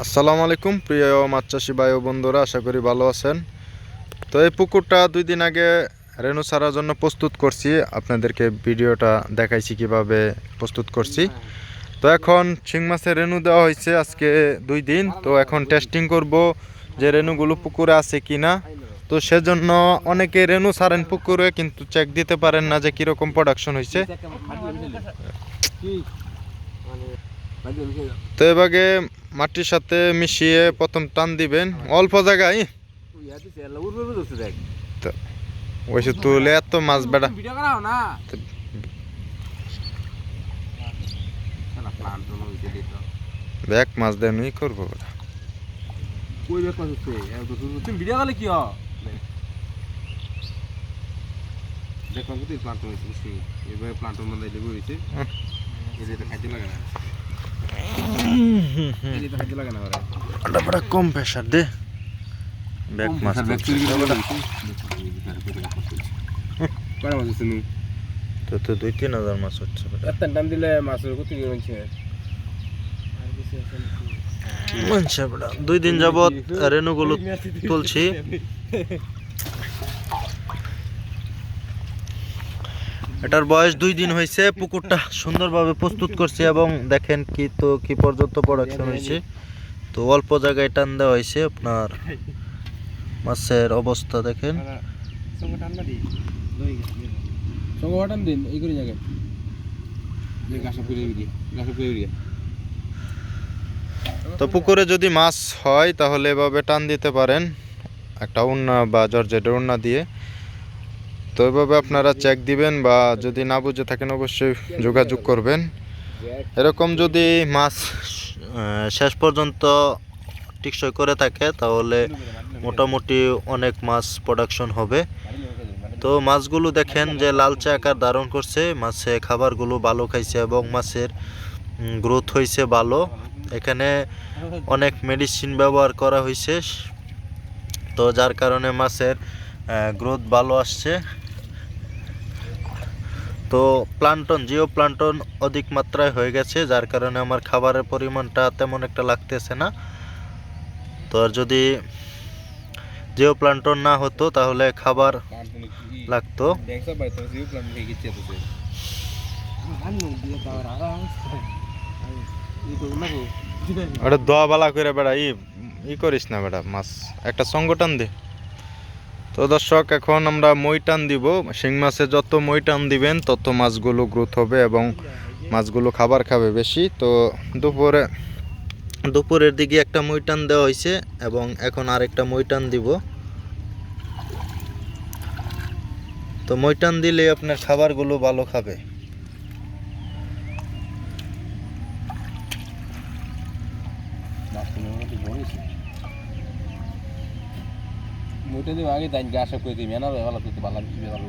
আসসালামু আলাইকুম, প্রিয় মাছ চাষি ভাই ও বন্ধুরা, আশা করি ভালো আছেন। তো এই পুকুরটা দুই দিন আগে রেনু ছাড়ার জন্য প্রস্তুত করছি। আপনাদেরকে ভিডিওটা দেখাইছি কীভাবে প্রস্তুত করছি। তো এখন শিং মাছের রেনু দেওয়া হয়েছে আজকে দুই দিন। তো এখন টেস্টিং করব যে রেনুগুলো পুকুরে আছে কি না তো সেজন্য অনেকে রেনু ছাড়েন পুকুরে, কিন্তু চেক দিতে পারেন না যে কীরকম প্রোডাকশন হয়েছে। তো এভাবে মাটির সাথে মিশিয়ে প্রথম টান দিবেন অল্প জায়গায় ওইসব তুলে এত মাছ বেড়া দেখ মাছ দেন ই করব বেটা। কই বেক করতে ভিডিও করলে কি হয় দেখো কত প্লান্ট হয়েছে প্লান্টের মধ্যে লেবু হয়েছে যে খাইতে লাগে না ওটা বড় কম প্রেশার দে। ব্যাক মাছ তো তো দুই তিন হাজার মাছ হচ্ছে টান দিলে মাছের কত কি হচ্ছে দুই দিন যাবত রেনুগুলো তুলছি। এটার বয়স দুই দিন হয়েছে। পুকুরটা সুন্দরভাবে প্রস্তুত করছি এবং দেখেন কি তো কি পর্যন্ত প্রোডাকশন হয়েছে। তো অল্প জায়গায় টান দেওয়া হয়েছে আপনার মাছের অবস্থা দেখেন। তো পুকুরে যদি মাছ হয় তাহলে এভাবে টান দিতে পারেন। একটা উন্না বা জর্জেটের উন্না দিয়ে। তো এভাবে আপনারা চেক দিবেন বা যদি না বুঝে থাকেন অবশ্যই যোগাযোগ করবেন। এরকম যদি মাছ শেষ পর্যন্ত টিকসই করে থাকে, তাহলে মোটামুটি অনেক মাছ প্রোডাকশন হবে। তো মাছগুলো দেখেন যে লালচে আকার ধারণ করছে, মাছে খাবারগুলো ভালো খাইছে এবং মাছের গ্রোথ হয়েছে ভালো। এখানে অনেক মেডিসিন ব্যবহার করা হয়েছে তো যার কারণে মাছের গ্রোথ ভালো আসছে। তো প্লান্টন জিও প্লান্টন অধিক মাত্রায় হয়ে গেছে, যার কারণে আমার খাবারের পরিমাণটা তেমন একটা লাগতেছে না। তো আর যদি জিও প্লান্টন না হতো, তাহলে খাবার লাগতো। ওটা দোয়া বালা করে বেড়া, ই ই করিস না বেড়া মাছ। একটা সংগঠন দে। তো দর্শক, এখন আমরা মই টান দিব। শিং মাছে যত মই টান দিবেন, তত মাছগুলো গ্রোথ হবে এবং মাছগুলো খাবার খাবে বেশি। তো দুপুরে, দুপুরের দিকে একটা মই টান দেওয়া হয়েছে এবং এখন আরেকটা মই টান দিব। তো মই টান দিলে আপনার খাবারগুলো ভালো খাবে। মোটা দিয়ে আগে তাই গাছ করে দিই মেনা ভালো করতে ভালো কিছু ভালো